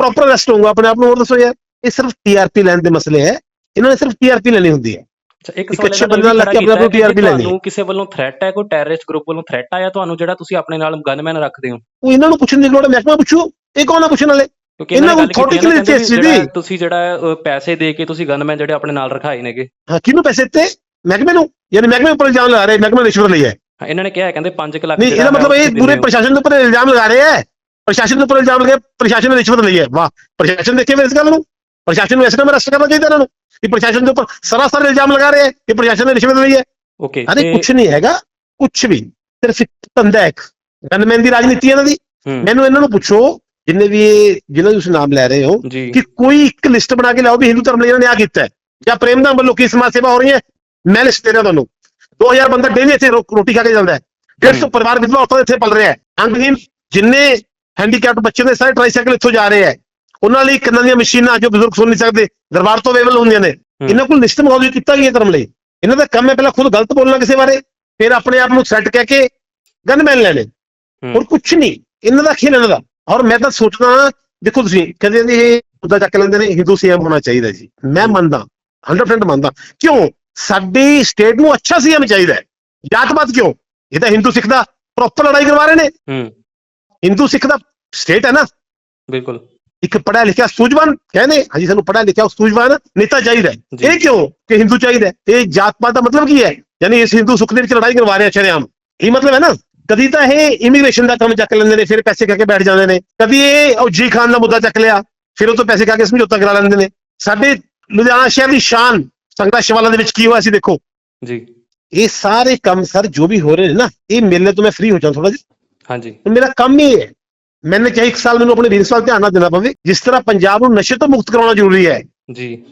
ਪ੍ਰੋਪਰ ਅਰੈਸਟ ਹੋਊਗਾ ਆਪਣੇ ਆਪ ਨੂੰ ਹੋਰ ਦੱਸੋ ਯਾਰ। ਇਹ ਸਿਰਫ ਟੀਆਰਪੀ ਲੈਣ ਦੇ ਮਸਲੇ ਹੈ। ਇਹਨਾਂ ਨੇ ਸਿਰਫ ਟੀਆਰਪੀ ਲੈਣੀ ਹੁੰਦੀ ਹੈ। ਅੱਛਾ ਇੱਕ ਸਵਾਲ ਅੱਛੇ ਬੰਦੇ ਲੱਗ ਕੇ ਆਪਣੇ ਕਿ TRP ਲੈਣੀ ਹੈ। ਤੁਹਾਨੂੰ ਕਿਸੇ ਵੱਲੋਂ ਥ੍ਰੈਟ ਹੈ ਕੋਈ ਟੈਰਰਿਸਟ ਗਰੁੱਪ ਵੱਲੋਂ ਥ੍ਰੈਟ ਆਇਆ ਤੁਹਾਨੂੰ ਜਿਹੜਾ ਤੁਸੀਂ ਆਪਣੇ ਨਾਲ ਗਨਮੈਨ ਰੱਖਦੇ ਹੋ? ਉਹ ਇਹਨਾਂ ਨੂੰ ਪੁੱਛਣ ਦੀ ਲੋੜ ਹੈ ਮਹਿਕਮਾ ਪੁੱਛੂ ਇਹ ਕੌਣ ਆ ਪੁੱਛਣ ਵਾਲੇ? ਇਹਨਾਂ ਨੇ ਕਹਿੰਦੇ ਜਿਹੀ ਜਿਹੜਾ ਚੀਜ਼ ਤੁਸੀਂ ਜਿਹੜਾ ਪੈਸੇ ਦੇ ਕੇ ਤੁਸੀਂ ਗਨਮੈਨ ਜਿਹੜੇ ਆਪਣੇ ਨਾਲ ਰਖਾਏ ਨੇਗੇ। ਹਾਂ ਕਿਹਨੂੰ ਪੈਸੇ ਦਿੱਤੇ? ਮਹਿਕਮੇ ਨੂੰ? ਯਾਨੀ ਮਹਿਕਮੇ ਉੱਪਰ ਇਲਜ਼ਾਮ ਲਗਾ ਰਹੇ ਮਹਿਕਮੇ ਰਿਸ਼ਵਤ ਲਈ ਹਾਂ, ਇਹਨਾਂ ਨੇ ਕਿਹਾ ਹੈ, ਕਹਿੰਦੇ 5 ਲੱਖ ਨਹੀਂ ਇਹਦਾ ਮਤਲਬ ਇਹ ਪੂਰੇ। ਪ੍ਰਸ਼ਾਸਨ ਦੇ ਉੱਪਰ ਇਲਜ਼ਾਮ ਲਗਾ ਰਹੇ ਹੈ। ਪ੍ਰਸ਼ਾਸਨ ਦੇ ਉੱਪਰ ਇਲਜ਼ਾਮ ਲਗਾ ਪ੍ਰਸ਼ਾਸਨ ਨੇ ਰਿਸ਼ਵਤ ਲਈ ਹੈ। ਵਾਹ ਪ੍ਰਸ਼ਾਸਨ ਦੇਖੇ ਮੈਂ ਇਸ ਗੱਲ ਨੂੰ? ਪ੍ਰਸ਼ਾਸਨ ਨੂੰ ਇਸ ਨਾਲ ਅਰੈਸਟ ਕਰਨਾ ਚਾਹੀਦਾ ਇਹਨਾਂ ਨੂੰ? ਕਿ ਪ੍ਰਸ਼ਾਸਨ ਦੇ ਉੱਪਰ ਸਰਾਸਰ ਇਲਜ਼ਾਮ ਲਗਾ ਰਹੇ ਹੈ ਕਿ ਪ੍ਰਸ਼ਾਸਨ ਨੇ ਰਿਸ਼ਵਤ ਲਈ ਹੈ? ਓਕੇ ਅਰੇ ਕੁਝ ਨਹੀਂ ਹੈਗਾ ਕੁਝ ਵੀ। ਸਿਰਫ ਇੱਕ ਧੰਦਾ ਹੈ ਇੱਕ ਗਨਮੈਨ ਦੀ ਰਾਜਨੀਤੀ ਹੈ ਇਹਨਾਂ ਦੀ। ਮੈਨੂੰ ਇਹਨਾਂ ਨੂੰ ਪੁੱਛੋ ਜਿੰਨੇ ਵੀ ਇਹ ਜਿਨ੍ਹਾਂ ਦੀ ਤੁਸੀਂ ਨਾਮ ਲੈ ਰਹੇ ਹੋ ਜੀ। ਕਿ ਕੋਈ ਇੱਕ ਲਿਸਟ ਬਣਾ ਕੇ ਲਾਓ ਵੀ ਹਿੰਦੂ ਧਰਮ ਲਈ ਇਹਨਾਂ ਨੇ ਆ ਕੀਤਾ ਹੈ। ਜਾਂ ਪ੍ਰੇਮਦਾਨ ਵੱਲੋਂ ਕੀ ਸਮਾਜ ਸੇਵਾ ਹੋ ਰਹੀ ਹੈ? ਮੈਂ ਲਿਸਟ ਦੇ ਰਿਹਾ ਤੁਹਾਨੂੰ। 2000 ਬੰਦਾ ਡੇਲੀ ਇੱਥੇ ਰੋਟੀ ਖਾ ਕੇ ਜਾਂਦਾ ਹੈ। 150 ਪਰਿਵਾਰ ਵਿਧਵਾ ਔਰਤਾਂ ਇੱਥੇ ਪਲ ਰਿਹਾ ਹੈ। ਅੰਗਹੀਨ ਜਿੰਨੇ ਹੈਂਡੀਕੈਪਟ ਬੱਚੇ ਨੇ ਸਾਰੇ ਟ੍ਰਾਈਸਾਈਕਲ ਇੱਥੋਂ ਜਾ ਰਹੇ ਹੈ। ਉਹਨਾਂ ਲਈ ਕੰਨਾਂ ਦੀਆਂ ਮਸ਼ੀਨਾਂ ਜੋ ਬਜ਼ੁਰਗ ਸੁਣ ਨਹੀਂ ਸਕਦੇ ਦਰਬਾਰ ਤੋਂ ਅਵੇਲੇਬਲ ਹੁੰਦੀਆਂ ਨੇ। ਇਹਨਾਂ ਕੋਲ ਲਿਸਟ ਮੰਗਾਉਣੀ ਕੀਤਾ ਗਿਆ ਧਰਮ ਲਈ। ਇਹਨਾਂ ਦਾ ਕੰਮ ਹੈ ਪਹਿਲਾਂ ਖੁਦ ਗਲਤ ਬੋਲਣਾ ਕਿਸੇ ਬਾਰੇ ਫਿਰ ਆਪਣੇ ਆਪ ਨੂੰ ਸੈੱਟ ਕਹਿ ਕੇ ਗਨਮੈਨ ਲੈਣੇ। ਹੋਰ ਕੁਝ ਨਹੀਂ। ਇਹਨਾਂ ਦਾ ਖੇਲ ਇਹਨਾਂ ਦਾ। ਔਰ ਮੈਂ ਤਾਂ ਸੋਚਦਾ ਦੇਖੋ ਤੁਸੀਂ ਕਹਿੰਦੇ ਨੇ ਇਹ ਮੁੱਦਾ ਚੱਕ ਲੈਂਦੇ ਨੇ ਹਿੰਦੂ ਸੀਐਮ ਹੋਣਾ ਚਾਹੀਦਾ ਜੀ। ਮੈਂ ਮੰਨਦਾ 100% ਮੰਨਦਾ। ਕਿਉਂ? ਸਾਡੀ ਸਟੇਟ ਨੂੰ ਅੱਛਾ ਸੀਐਮ ਚਾਹੀਦਾ ਹੈ। ਜਾਤ-ਪਾਤ ਕਿਉਂ? ਇਹ ਤਾਂ ਹਿੰਦੂ ਸਿੱਖ ਦਾ ਪ੍ਰੋਪਰ ਲੜਾਈ ਕਰਵਾ ਰਹੇ ਨੇ। ਹੂੰ। ਹਿੰਦੂ ਸਿੱਖ ਦਾ ਸਟੇਟ ਹੈ ਨਾ। ਬਿਲਕੁਲ। ਇੱਕ ਪੜਿਆ ਲਿਖਿਆ ਸੂਝਵਾਨ ਕਹਿੰਦੇ ਹਾਂਜੀ ਸਾਨੂੰ ਪੜਿਆ ਲਿਖਿਆ ਸੂਝਵਾਨ ਨੇਤਾ ਚਾਹੀਦਾ। ਇਹ ਕਿਉਂ? ਕਿ ਹਿੰਦੂ ਚਾਹੀਦਾ? ਇਹ ਜਾਤ ਪਾਤ ਦਾ ਮਤਲਬ ਕੀ ਹੈ? ਯਾਨੀ ਇਸ ਹਿੰਦੂ ਸੁੱਖ ਦੇ ਵਿੱਚ ਲੜਾਈ ਕਰਵਾ ਰਹੇ ਸ਼ਰੇਆਮ। ਇਹ ਮਤਲਬ ਹੈ ਨਾ? ਕਦੀ ਤਾਂ ਇਹ ਇਮੀਗ੍ਰੇਸ਼ਨ ਦਾ ਕੰਮ ਚੱਕ ਲੈਂਦੇ ਨੇ ਫਿਰ ਪੈਸੇ ਕਹਿ ਕੇ ਬੈਠ ਜਾਂਦੇ ਨੇ। ਕਦੀ ਇਹ ਉਹ ਜੀ ਖਾਨ ਦਾ ਮੁੱਦਾ ਚੱਕ ਲਿਆ ਫਿਰ ਉਹ ਤੋਂ ਪੈਸੇ ਕਾ ਕੇ ਸਮਝੌਤਾ ਕਰਾ ਲੈਂਦੇ ਨੇ। ਸਾਡੇ ਲੁਧਿਆਣਾ ਸ਼ਹਿਰ ਦੀ ਸ਼ਾਨ ਸੰਗਰਾ ਸ਼ਿਵਾਲਾ ਦੇ ਵਿੱਚ ਕੀ ਹੋਇਆ ਸੀ ਦੇਖੋ? ਜੀ। ਇਹ ਸਾਰੇ ਕੰਮ ਸਰ ਜੋ ਵੀ ਹੋ ਰਹੇ ਨੇ ਨਾ ਇਹ ਮੇਲੇ ਤੋਂ ਮੈਂ ਫ੍ਰੀ ਹੋ ਜਾਵਾਂ ਥੋੜਾ ਜਿਹਾ। ਹਾਂਜੀ। ਮੇਰਾ ਕੰਮ ਹੀ ਹੈ ਮੈंने ਚਾਹੇ ਇੱਕ ਸਾਲ ਮੈਨੂੰ ਆਪਣੇ ਵੱਲ ਧਿਆਨ ਨਾਲ ਦੇਣਾ ਪਵੇ ਜਿਸ ਤਰ੍ਹਾਂ ਪੰਜਾਬ ਨੂੰ ਨਸ਼ੇ ਤੋਂ ਮੁਕਤ ਕਰਾਉਣਾ ਜ਼ਰੂਰੀ ਹੈ। ਜੀ।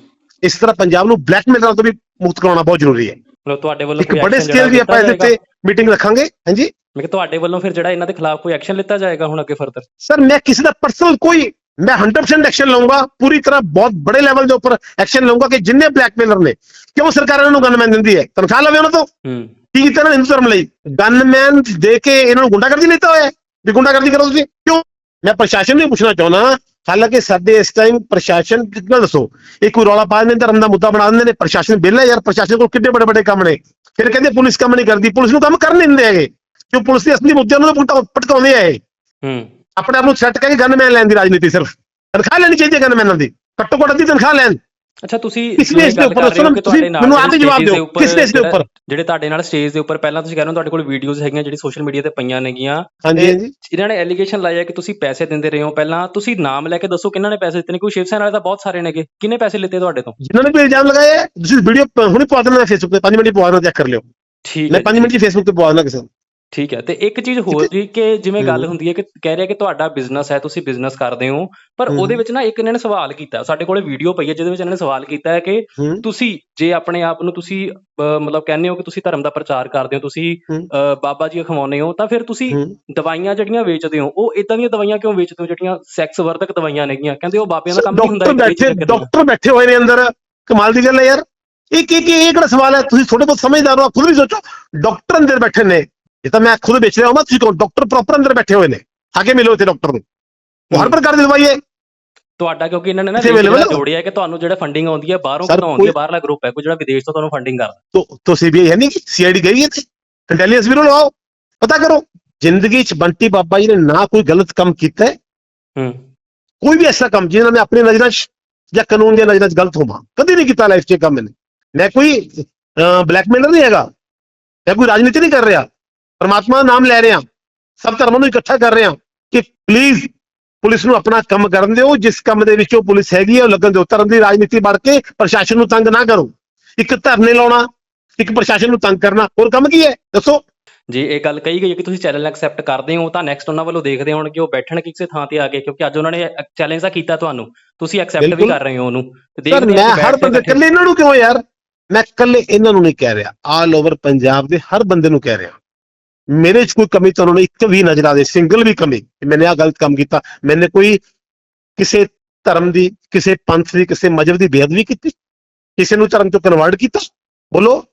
ਇਸ ਤਰ੍ਹਾਂ ਪੰਜਾਬ ਨੂੰ ਬਲੈਕਮੇਲ ਤੋਂ ਵੀ ਮੁਕਤ ਕਰਾਉਣਾ ਬਹੁਤ ਜ਼ਰੂਰੀ ਹੈ। ਮਤਲਬ ਤੁਹਾਡੇ ਵੱਲੋਂ ਇੱਕ action ਸਕੇਲ ਦੀ ਆਪਾਂ ਇਹਦੇ ਤੇ? ਮੀਟਿੰਗ ਰੱਖਾਂਗੇ ਹਾਂਜੀ। ਮੈਂ ਕਿ ਤੁਹਾਡੇ ਵੱਲੋਂ ਫਿਰ ਜਿਹੜਾ ਇਹਨਾਂ ਦੇ ਖਿਲਾਫ ਕੋਈ ਐਕਸ਼ਨ ਲਿੱਤਾ ਜਾਏਗਾ ਹੁਣ ਅੱਗੇ ਫਰਦਰ ਸਰ ਮੈਂ ਕਿਸੇ ਦਾ ਪਰਸਨਲ ਕੋਈ ਮੈਂ 100% ਐਕਸ਼ਨ ਲਵਾਂਗਾ ਪੂਰੀ ਤਰ੍ਹਾਂ ਬਹੁਤ ਬੜੇ ਲੈਵਲ ਦੇ ਉੱਪਰ ਐਕਸ਼ਨ ਲਵਾਂਗਾ ਕਿ ਜਿੰਨੇ ਬਲੈਕਮੇਲਰ ਨੇ। ਕਿਉਂ ਸਰਕਾਰ ਇਹਨਾਂ ਨੂੰ ਗਨਮੈਨ ਦਿੰਦੀ ਹੈ? ਤਨਖਾਹ ਲਵੇ ਉਹਨਾਂ ਤੋਂ। ਕੀ ਨਾ ਹਿੰਦੂ ਧਰਮ ਲਈ? ਗਨਮੈਨ ਦੇ ਕੇ ਇਹਨਾਂ ਨੂੰ ਗੁੰਡਾਗਰਦੀ ਲਿੱਤਾ ਹੋਇਆ ਵੀ ਗੁੰਡਾਗਰਦੀ ਕਰੋ ਤੁਸੀਂ। ਕਿਉਂ? ਮੈਂ ਪ੍ਰਸ਼ਾਸਨ ਨੂੰ ਪੁੱਛਣਾ ਚਾਹੁੰਦਾ ਹਾਲਾਂਕਿ ਸਾਡੇ ਇਸ ਟਾਈਮ ਪ੍ਰਸ਼ਾਸਨ ਕਿੰਨਾ ਦੱਸੋ? ਇਹ ਕੋਈ ਰੌਲਾ ਪਾ ਦਿੰਦੇ ਧਰਮ ਦਾ ਮੁੱਦਾ ਬਣਾ ਦਿੰਦੇ ਨੇ। ਪ੍ਰਸ਼ਾਸਨ ਬਿੱਲ ਯਾਰ। ਪ੍ਰਸ਼ਾਸਨ ਕੋਲ ਕਿੰਨੇ ਬੜੇ ਬੜੇ ਕੰਮ ਨੇ। ਫਿਰ ਕਹਿੰਦੇ ਪੁਲਿਸ ਕੰਮ ਨਹੀਂ ਕਰਦੀ। ਪੁਲਿਸ ਨੂੰ ਕੰਮ ਕਰਨ ਨਹੀਂ ਦਿੰਦੇ ਹੈਗੇ। ਕਿਉਂ ਪੁਲਿਸ ਦੇ ਅਸਲੀ ਮੁੱਦਿਆਂ ਨੂੰ ਪਟਕਾਉਂਦੇ ਆ ਇਹ। ਹੂੰ। ਆਪਣੇ ਆਪ ਨੂੰ ਸੈੱਟ ਕਰਕੇ ਗਨਮੈਨ ਲੈਣ ਦੀ ਰਾਜਨੀਤੀ ਸਿਰਫ। ਤਨਖਾਹ ਲੈਣੀ ਚਾਹੀਦੀ ਹੈ ਗਨਮੈਨਾਂ ਦੀ। ਘੱਟੋ ਘੱਟ ਅੱਧੀ ਤਨਖਾਹ ਲੈਣ। ਅੱਛਾ ਤੁਸੀਂ ਕਿਸ ਜਿਵੇਂ ਬੇਸ ਦੇ ਉੱਪਰ ਕਿ ਤੁਸੀਂ ਮੈਨੂੰ ਆਪ ਹੀ ਜਵਾਬ ਦੇ ਦਿਓ ਕਿਸ ਬੇਸ ਦੇ ਜਿਹੜਾ- ਉੱਪਰ? ਜਿਹੜੇ ਤੁਹਾਡੇ ਨਾਲ ਸਟੇਜ ਦੇ ਉੱਪਰ ਪਹਿਲਾਂ ਤੁਸੀਂ ਕਹਿ ਰਹੇ ਹੋ ਤੁਹਾਡੇ ਕੋਲ ਵੀਡੀਓਜ਼ ਹੈਗੀਆਂ ਜਿਹੜੀ ਸੋਸ਼ਲ ਮੀਡੀਆ ਤੇ ਪਈਆਂ ਨੇਗੀਆਂ। ਹਾਂਜੀ ਹਾਂਜੀ। ਇਹਨਾਂ ਨੇ ਐਲੀਗੇਸ਼ਨ ਲਾਇਆ ਕਿ ਤੁਸੀਂ ਪੈਸੇ ਦਿੰਦੇ ਰਹੇ ਹੋ ਪਹਿਲਾਂ। ਤੁਸੀਂ ਨਾਮ ਲੈ ਕੇ ਦੱਸੋ ਕਿਹਨਾਂ ਨੇ ਪੈਸੇ ਦਿੱਤੇ ਨੇ ਕੋਈ ਸ਼ਿਵ ਸੈਨਾ ਵਾਲੇ ਤਾਂ ਬਹੁਤ ਸਾਰੇ ਨੇਗੇ। ਕਿਹਨੇ ਪੈਸੇ ਲਿੱਤੇ ਤੁਹਾਡੇ ਤੋਂ? ਜਿਨ੍ਹਾਂ ਨੇ ਵੀ ਇਲਜ਼ਾਮ ਲਗਾਏ ਤੁਸੀਂ ਵੀਡੀਓ ਹੁਣੇ ਪਾ ਦੇਣਾ ਫੇਸਬੁੱਕ ਤੇ 5 ਮਿੰਟ ਪਵਾ ਦੇਣਾ ਚੈੱਕ ਕਰ ਲਿਓ। ਠੀਕ ਮੈਂ ਹੈ 5 ਜੀ, ਮਿੰਟ ਦੀ ਫੇਸਬੁੱਕ ਤੇ ਪਵਾ ਦੇਣਾ ਕਿਸੇ ਨੂੰ। ਠੀਕ ਹੈ ਤੇ ਇੱਕ ਚੀਜ਼ ਹੋਰ ਜੀ ਕਿ ਜਿਵੇਂ ਗੱਲ ਹੁੰਦੀ ਹੈ ਕਿ ਕਹਿ ਰਿਹਾ ਕਿ ਤੁਹਾਡਾ ਬਿਜ਼ਨਸ ਹੈ ਤੁਸੀਂ ਬਿਜ਼ਨਸ ਕਰਦੇ ਹੋ ਪਰ। ਉਹਦੇ ਵਿੱਚ ਨਾ ਇੱਕ ਇਹਨਾਂ ਨੇ ਸਵਾਲ ਕੀਤਾ ਸਾਡੇ ਕੋਲੇ ਵੀਡੀਓ ਪਈ ਹੈ ਜਿਹਦੇ ਵਿੱਚ ਇਹਨਾਂ ਨੇ ਸਵਾਲ ਕੀਤਾ ਹੈ ਕਿ ਤੁਸੀਂ ਜੇ ਆਪਣੇ ਆਪ ਨੂੰ ਤੁਸੀਂ ਮਤਲਬ ਕਹਿੰਦੇ ਹੋ ਕਿ ਤੁਸੀਂ ਧਰਮ ਦਾ ਪ੍ਰਚਾਰ ਕਰਦੇ ਹੋ ਤੁਸੀਂ ਬਾਬਾ ਜੀ ਅਖਵਾਉਂਦੇ ਹੋ ਤਾਂ ਫਿਰ ਤੁਸੀਂ ਦਵਾਈਆਂ ਜਿਹੜੀਆਂ ਵੇਚਦੇ ਹੋ ਉਹ ਇਦਾਂ ਦੀਆਂ ਦਵਾਈਆਂ ਕਿਉਂ ਵੇਚਦੇ ਹੋ ਜਿਹੜੀਆਂ ਸੈਕਸ ਵਰਧਕ ਦਵਾਈਆਂ ਨੇਗੀਆਂ ਕਹਿੰਦੇ ਉਹ ਬਾਬਿਆਂ ਦਾ ਕੰਮ ਨਹੀਂ ਹੁੰਦਾ ਡਾਕਟਰ। ਡਾਕਟਰ ਬੈਠੇ ਹੋਏ ਨੇ ਅੰਦਰ ਕਮਾਲ ਦੀ ਗੱਲ ਹੈ ਯਾਰ। ਇਹ ਕੀ ਕੀ ਇਹ ਕਿਹੜਾ ਸਵਾਲ ਹੈ ਤੁਸੀਂ ਥੋੜੇ ਬਹੁਤ ਸਮਝਦਾਰ ਹੋ ਖੁਦ ਵੀ ਸੋਚੋ। ਡਾਕਟਰ ਅੰਦਰ ਬੈਠੇ ਨੇ ਇਹ ਤਾਂ ਮੈਂ ਖੁਦ ਵੇਚ ਰਿਹਾ ਹਾਂ ਤੁਸੀਂ ਕੋਲ ਡਾਕਟਰ ਪ੍ਰੋਪਰ ਅੰਦਰ ਬੈਠੇ ਹੋਏ ਨੇ ਆ ਕੇ ਮਿਲੋ ਇੱਥੇ ਡਾਕਟਰ ਨੂੰ। ਉਹ ਹਰ ਪ੍ਰਕਾਰ ਦੀ ਦਵਾਈ ਹੈ। ਤੁਹਾਡਾ ਕਿਉਂਕਿ ਇਹਨਾਂ ਨੇ ਨਾ ਜੋੜਿਆ ਕਿ ਤੁਹਾਨੂੰ ਜਿਹੜਾ ਫੰਡਿੰਗ ਆਉਂਦੀ ਹੈ ਬਾਹਰੋਂ ਕਿਉਂ ਆਉਂਦੀ ਹੈ ਬਾਹਰਲਾ ਗਰੁੱਪ ਹੈ ਕੋਈ ਜਿਹੜਾ ਵਿਦੇਸ਼ ਤੋਂ ਤੁਹਾਨੂੰ ਫੰਡਿੰਗ ਕਰਦਾ। ਤੋ ਤੋ ਸੀਬੀਆਈ ਹੈ ਨਹੀਂ ਕਿ ਸੀਆਈਡੀ ਗਈ ਇੱਥੇ। ਇੰਟੈਲੀਜੈਂਸ ਬਿਊਰੋ ਲਵਾਓ। ਪਤਾ ਕਰੋ ਜ਼ਿੰਦਗੀ 'ਚ ਬੰਟੀ ਬਾਬਾ ਜੀ ਨੇ ਨਾ ਕੋਈ ਗਲਤ ਕੰਮ ਕੀਤਾ ਹੈ। ਹੂੰ। ਕੋਈ ਵੀ ਐਸਾ ਕੰਮ ਜਿਹਨਾਂ ਨੇ ਆਪਣੀ ਨਜ਼ਰਾਂ 'ਚ ਜਾਂ ਕਾਨੂੰਨ ਦੀਆਂ ਨਜ਼ਰਾਂ 'ਚ ਗਲਤ ਹੋਵਾਂ। ਕਦੇ ਨਹੀਂ ਕੀਤਾ ਲਾਈਫ 'ਚ ਕੰਮ ਇਹਨੇ। ਮੈਂ ਕੋਈ ਬਲੈਕਮੇਲਰ ਨਹੀਂ ਹੈਗਾ। ਮੈਂ ਕੋਈ ਰਾਜਨੀਤੀ ਨਹੀਂ ਕਰ ਰਿਹਾ। ਪਰਮਾਤਮਾ ਦਾ ਨਾਮ ਲੈ ਰਹੇ ਹਾਂ। ਸਭ ਧਰਮਾਂ ਨੂੰ ਇਕੱਠਾ ਕਰ ਰਹੇ ਹਾਂ ਕਿ ਪਲੀਜ਼ ਪੁਲਿਸ ਨੂੰ ਆਪਣਾ ਕੰਮ ਕਰਨ ਦਿਓ। ਜਿਸ ਕੰਮ ਦੇ ਵਿੱਚ ਉਹ ਪੁਲਿਸ ਹੈਗੀ ਹੈ ਉਹ ਲੱਗਣ ਦਿਓ। ਧਰਮ ਦੀ ਰਾਜਨੀਤੀ ਵੜ ਕੇ ਪ੍ਰਸ਼ਾਸਨ ਨੂੰ ਤੰਗ ਨਾ ਕਰੋ। ਇੱਕ ਧਰਨੇ ਲਾਉਣਾ ਇੱਕ ਪ੍ਰਸ਼ਾਸਨ ਨੂੰ ਤੰਗ ਕਰਨਾ ਹੋਰ ਕੰਮ ਕੀ ਹੈ? ਦੱਸੋ। ਜੀ ਇਹ ਗੱਲ ਕਹੀ ਗਈ ਕਿ ਤੁਸੀਂ ਚੈਲੰਜ ਐਕਸੈਪਟ ਕਰਦੇ ਹੋ ਤਾਂ ਨੈਕਸਟ ਉਹਨਾਂ ਵੱਲੋਂ ਦੇਖਦੇ ਹੋਣ ਕਿ ਉਹ ਬੈਠਣ ਕਿਸੇ ਥਾਂ ਤੇ ਆ ਕੇ ਕਿਉਂਕਿ ਅੱਜ ਉਹਨਾਂ ਨੇ ਚੈਲੰਜ ਦਾ ਕੀਤਾ ਤੁਹਾਨੂੰ। ਤੁਸੀਂ ਐਕਸੈਪਟ ਵੀ ਕਰ ਰਹੇ ਹੋ ਉਹਨੂੰ। ਤੇ ਦੇਖਦੇ ਮੈਂ ਹਰ ਬੰਦੇ ਇਕੱਲੇ ਇਹਨਾਂ ਨੂੰ ਕਿਉਂ ਯਾਰ? ਮੈਂ ਇਕੱਲੇ ਇਹਨਾਂ ਨੂੰ ਨਹੀਂ ਕਹਿ ਰਿਹਾ। ਆਲ ਓਵਰ ਪੰਜਾਬ ਦੇ ਹਰ ਬੰਦੇ ਨੂੰ ਕਹਿ ਰਿਹਾ। ਮੇਰੇ 'ਚ ਕੋਈ ਕਮੀ ਤੁਹਾਨੂੰ ਨਹੀਂ ਇੱਕ ਵੀ ਨਜ਼ਰ ਆਵੇ ਸਿੰਗਲ ਵੀ ਕਮੀ। ਕਿ ਮੈਨੇ ਆ ਗਲਤ ਕੰਮ ਕੀਤਾ। ਮੈਨੇ ਕੋਈ ਕਿਸੇ ਧਰਮ ਦੀ ਕਿਸੇ ਪੰਥ ਦੀ ਕਿਸੇ ਮਜਹਬ ਦੀ ਬੇਅਦਬੀ ਕੀਤੀ। ਕਿਸੇ ਨੂੰ ਧਰਮ ਤੋਂ ਕਨਵਰਟ ਕੀਤਾ। ਬੋਲੋ।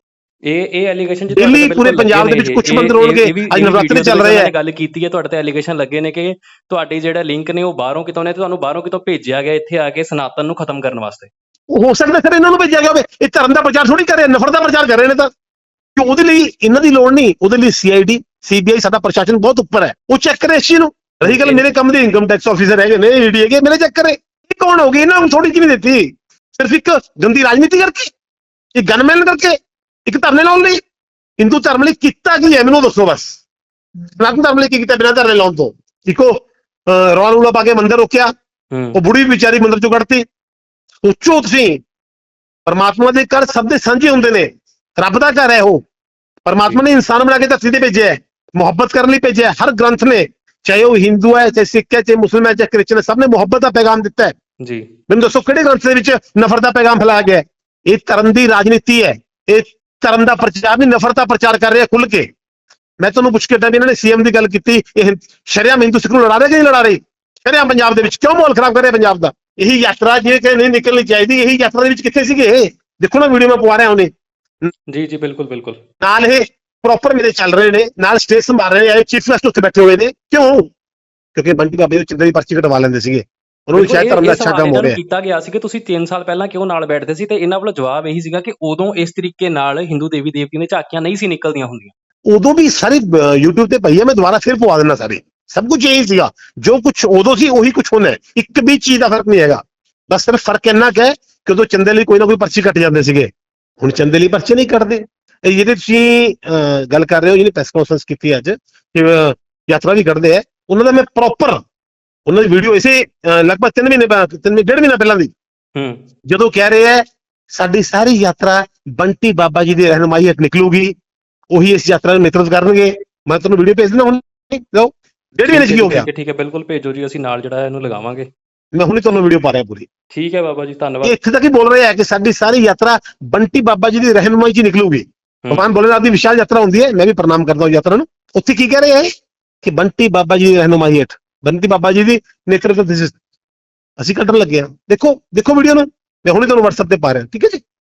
ਇਹ ਇਹ ਐਲੀਗੇਸ਼ਨ ਦਿੱਲੀ ਪੂਰੇ ਪੰਜਾਬ ਦੇ ਵਿੱਚ ਕੁਛ ਬੰਦੇ ਹੋਣਗੇ, ਅੱਜ ਨਵਰਾਤਰੇ ਚੱਲ ਰਹੇ ਆ। ਗੱਲ ਕੀਤੀ ਹੈ ਤੁਹਾਡੇ ਤੇ ਐਲੀਗੇਸ਼ਨ ਲੱਗੇ ਨੇ ਕਿ ਤੁਹਾਡੇ ਜਿਹੜਾ ਲਿੰਕ ਨੇ ਉਹ ਬਾਹਰੋਂ ਕਿਤੋਂ ਨੇ ਤੇ ਤੁਹਾਨੂੰ ਬਾਹਰੋਂ ਕਿਤੋਂ ਭੇਜਿਆ ਗਿਆ ਇੱਥੇ ਆ ਕੇ ਸਨਾਤਨ ਨੂੰ ਖਤਮ ਕਰਨ ਵਾਸਤੇ। ਉਹ ਹੋ ਸਕਦਾ ਸਰ ਇਹਨਾਂ ਨੂੰ ਭੇਜਿਆ ਗਿਆ ਹੋਵੇ। ਇਹ ਧਰਮ ਦਾ ਪ੍ਰਚਾਰ ਥੋੜੀ ਕਰ ਰਹੇ ਨਫ਼ਰਤ ਦਾ ਪ੍ਰਚਾਰ ਕਰ ਰਹੇ ਨੇ ਤਾਂ। ਕਿ ਉਹਦੇ ਲਈ ਇਹਨਾਂ ਦੀ ਲੋੜ ਨਹੀਂ। ਉਹਦੇ ਲਈ ਸੀਆਈਡੀ ਸੀਬੀਆਈ ਸਾਡਾ ਪ੍ਰਸ਼ਾਸਨ ਬਹੁਤ ਉੱਪਰ ਹੈ। ਉਹ ਚੈੱਕ ਕਰੇ ਇਸ ਚੀਜ਼ ਨੂੰ। ਰਹੀ ਗੱਲ ਮੇਰੇ ਕੰਮ ਦੇ ਇਨਕਮ ਟੈਕਸ ਆਫੀਸਰ ਹੈਗੇ ਨੇ ਈਡੀ ਹੈਗੇ ਮੇਰੇ ਚੈੱਕ ਕਰੇ। ਇਹ ਕੌਣ ਹੋ ਗਏ ਇਹਨਾਂ ਨੂੰ ਥੋੜੀ ਕਿਵੇਂ ਦਿੱਤੀ। ਸਿਰਫ ਇੱਕ ਗੰਦੀ ਰਾਜਨੀਤੀ ਕਰਕੇ ਇੱਕ ਗਨਮੈਨ ਕਰਕੇ ਇੱਕ ਧਰਨੇ ਲਾਉਣ ਲਈ। ਹਿੰਦੂ ਧਰਮ ਲਈ ਕੀਤਾ ਕੀ ਹੈ? ਮੈਨੂੰ ਦੱਸੋ ਬਸ। ਸਨਾਤਨ ਧਰਮ ਲਈ ਕੀ ਕੀਤਾ ਬਿਨਾਂ ਧਰਨੇ ਲਾਉਣ ਤੋਂ? ਇੱਕੋ ਰੌਲਾ ਰੂਲਾ ਪਾ ਕੇ ਮੰਦਰ ਰੋਕਿਆ। ਉਹ ਬੁੜੀ ਵਿਚਾਰੀ ਮੰਦਰ ਚੋਂ ਕੱਢਤੀ। ਸੋਚੋ ਤੁਸੀਂ ਪਰਮਾਤਮਾ ਦੇ ਘਰ ਸਭ ਦੇ ਸਾਂਝੇ ਹੁੰਦੇ ਨੇ। ਰੱਬ ਦਾ ਘਰ ਹੈ ਉਹ। ਪਰਮਾਤਮਾ ਨੇ ਇਨਸਾਨ ਬਣਾ ਕੇ ਧਰਤੀ ਤੇ ਭੇਜਿਆ ਹੈ। ਮੁਹੱਬਤ ਕਰਨ ਲਈ ਭੇਜਿਆ ਹਰ ਗ੍ਰੰਥ ਨੇ ਚਾਹੇ ਉਹ ਹਿੰਦੂ ਹੈ ਚਾਹੇ ਸਿੱਖ ਹੈ ਚਾਹੇ ਮੁਸਲਮਾਨ ਹੈ ਚਾਹੇ ਕ੍ਰਿਸਚਨ ਹੈ ਸਭ ਨੇ ਮੁਹੱਬਤ ਦਾ ਪੈਗਾਮ ਦਿੱਤਾ ਹੈ। ਜੀ। ਮੈਨੂੰ ਦੱਸੋ ਕਿਹੜੇ ਗ੍ਰੰਥ ਦੇ ਵਿੱਚ ਨਫ਼ਰਤ ਦਾ ਪੈਗਾਮ ਫੈਲਾਇਆ ਗਿਆ ਇਹ ਧਰਮ ਦੀ ਰਾਜਨੀਤੀ ਹੈ। ਇਹ ਧਰਮ ਦਾ ਪ੍ਰਚਾਰ ਨਹੀਂ ਨਫ਼ਰਤ ਦਾ ਪ੍ਰਚਾਰ ਕਰ ਰਿਹਾ ਖੁੱਲ ਕੇ। ਮੈਂ ਤੁਹਾਨੂੰ ਪੁੱਛ ਕੇ ਤਾਂ ਇਹਨਾਂ ਨੇ ਸੀਐਮ ਦੀ ਗੱਲ ਕੀਤੀ ਇਹ ਸ਼ਰਿਆਮ ਹਿੰਦੂ ਸਿੱਖ ਨੂੰ ਲੜਾ ਰਹੇ ਕਿ ਨਹੀਂ ਲੜਾ ਰਹੇ? ਸ਼ਰਿਆਮ ਪੰਜਾਬ ਦੇ ਵਿੱਚ ਕਿਉਂ ਮਾਹੌਲ ਖਰਾਬ ਕਰ ਰਿਹਾ ਪੰਜਾਬ ਦਾ? ਇਹੀ ਯਾਤਰਾ ਜੇ ਕਿ ਨਹੀਂ ਨਿਕਲਣੀ ਚਾਹੀਦੀ ਇਹੀ ਯਾਤਰਾ ਦੇ ਵਿੱਚ ਕਿੱਥੇ ਸੀਗੇ ਦੇਖੋ ਨਾ ਵੀਡੀਓ ਮੈਂ ਪਵਾ ਰਿਹਾ ਉਹਨੇ ਜੀ ਜੀ ਬਿਲਕੁਲ ਬਿਲਕੁਲ। ਨਾਲ ਇਹ ਪ੍ਰੋਪਰ ਮੇਰੇ ਚੱਲ ਰਹੇ ਨੇ ਨਾਲ ਸਟੇਜ ਸੰਭਾਲ ਰਹੇ ਨੇ ਚੀਫ ਗੈਸਟ ਉੱਥੇ ਬੈਠੇ ਹੋਏ ਨੇ। ਕਿਉਂ? ਕਿਉਂਕਿ ਬੰਟੀ ਬਾਬੇ ਉਹ ਚਿੰਦੇ ਦੀ ਪਰਚੀ ਕਟਵਾ ਲੈਂਦੇ ਸੀਗੇ। ਉਹਨੂੰ ਬਿਲਕੁਲ, ਸ਼ਾਇਦ ਧਰਮ ਦਾ ਅੱਛਾ ਕੰਮ ਹੋ ਨੂੰ ਰਿਹਾ। ਕੀਤਾ ਗਿਆ ਸੀ ਕਿ ਤੁਸੀਂ 3 ਸਾਲ ਪਹਿਲਾਂ ਕਿਉਂ ਨਾਲ ਬੈਠਦੇ ਸੀ ਤੇ ਇਹਨਾਂ ਵੱਲੋਂ ਜਵਾਬ ਇਹੀ ਸੀਗਾ ਕਿ ਉਦੋਂ ਇਸ ਤਰੀਕੇ ਨਾਲ ਹਿੰਦੂ ਦੇਵੀ ਦੇਵਤੀ ਨੇ ਝਾਕੀਆਂ ਨਹੀਂ ਸੀ ਨਿਕਲਦੀਆਂ ਹੁੰਦੀਆਂ। ਉਦੋਂ ਵੀ ਸਾਰੀ YouTube ਤੇ ਪਈ ਹੈ ਮੈਂ ਦੁਬਾਰਾ ਫਿਰ ਪਵਾ ਦੇਣਾ ਸਾਰੀ। ਸਭ ਕੁਝ ਇਹੀ ਸੀਗਾ। ਜੋ ਕੁਝ ਉਦੋਂ ਸੀ ਉਹੀ ਕੁਝ ਹੁਣ ਹੈ। ਇੱਕ ਵੀ ਚੀਜ਼ ਦਾ ਫ਼ਰਕ ਨਹੀਂ ਹੈਗਾ। ਬਸ ਸਿਰਫ ਫ਼ਰਕ ਇੰਨਾ ਕੁ ਉਦੋਂ ਚੰਦੇ ਲਈ ਕੋਈ ਨਾ ਕੋਈ ਪਰਚੀ ਕੱਟ ਜਾਂਦੇ ਸੀਗੇ। ਹੁਣ ਚੰਦੇ ਲਈ ਪਰਚੇ ਨਹੀਂ ਕੱਟਦੇ। ਜਿਹੜੇ ਤੁਸੀਂ ਗੱਲ ਕਰ ਰਹੇ ਹੋ ਜਿਹਨੇ ਪ੍ਰੈਸ ਕਾਨਫਰੰਸ ਕੀਤੀ ਅੱਜ ਕਿ ਯਾਤਰਾ ਵੀ ਕੱਢਦੇ ਆ ਉਹਨਾਂ ਦਾ ਮੈਂ ਪ੍ਰੋਪਰ ਉਹਨਾਂ ਦੀ ਵੀਡੀਓ ਇਸੇ ਲਗਭਗ 3 ਮਹੀਨੇ ਬਾਅਦ 3 ਮਹੀਨੇ ਡੇਢ ਮਹੀਨਾ ਪਹਿਲਾਂ ਦੀ। ਹੂੰ। ਜਦੋਂ ਕਹਿ ਰਹੇ ਹੈ ਸਾਡੀ ਸਾਰੀ ਯਾਤਰਾ ਬੰਟੀ ਬਾਬਾ ਜੀ ਦੀ ਰਹਿਨਮਾਈ ਹੇਠ ਨਿਕਲੂਗੀ ਉਹੀ ਇਸ ਯਾਤਰਾ ਨੂੰ ਨੇਤਰਤ ਕਰਨਗੇ। ਮੈਂ ਤੁਹਾਨੂੰ ਵੀਡੀਓ ਭੇਜ ਦਿੰਦਾ ਹੁਣ ਲਓ ਡੇਢ ਮਹੀਨੇ ਚ ਹੋ ਗਿਆ? ਠੀਕ ਹੈ ਬਿਲਕੁਲ ਭੇਜੋ ਜੀ ਅਸੀਂ ਨਾਲ ਜਿਹੜਾ ਇਹਨੂੰ ਲਗਾਵਾਂਗੇ। ਮੈਂ ਹੁਣੇ ਤੁਹਾਨੂੰ ਵੀਡੀਓ ਪਾ ਰਿਹਾ ਪੂਰੀ। ਠੀਕ ਹੈ ਬਾਬਾ ਜੀ ਧੰਨਵਾਦ। ਇੱਥੇ ਤੱਕ ਹੀ ਬੋਲ ਰਹੇ ਹੈ ਕਿ ਸਾਡੀ ਸਾਰੀ ਯਾਤਰਾ ਬੰਟੀ ਬਾਬਾ ਜੀ ਦੀ ਰਹਿਨਮਾਈ ਚ ਨਿਕਲੂਗੀ। ਭਗਵਾਨ ਭੋਲੇਨਾਥ ਦੀ ਵਿਸ਼ਾਲ ਯਾਤਰਾ ਹੁੰਦੀ ਹੈ, ਮੈਂ ਵੀ ਪ੍ਰਣਾਮ ਕਰਦਾ ਹਾਂ ਯਾਤਰਾ ਨੂੰ। ਉੱਥੇ ਕੀ ਕਹਿ ਰਹੇ ਹੈ? ਕਿ ਬੰਟੀ ਬਾਬਾ ਜੀ ਦੀ ਰਹਿਨਮਾਈ ਹੇਠ, ਬੰਟੀ ਬਾਬਾ ਜੀ ਦੀ ਨੇਤਰਤ ਅਸੀਂ ਕੱਢਣ ਲੱਗੇ ਹਾਂ। ਦੇਖੋ ਦੇਖੋ ਵੀਡੀਓ ਨੂੰ। ਮੈਂ ਹੁਣੇ ਤੁਹਾਨੂੰ WhatsApp ਤੇ ਪਾ ਰਿਹਾ, ਠੀਕ ਹੈ ਜੀ?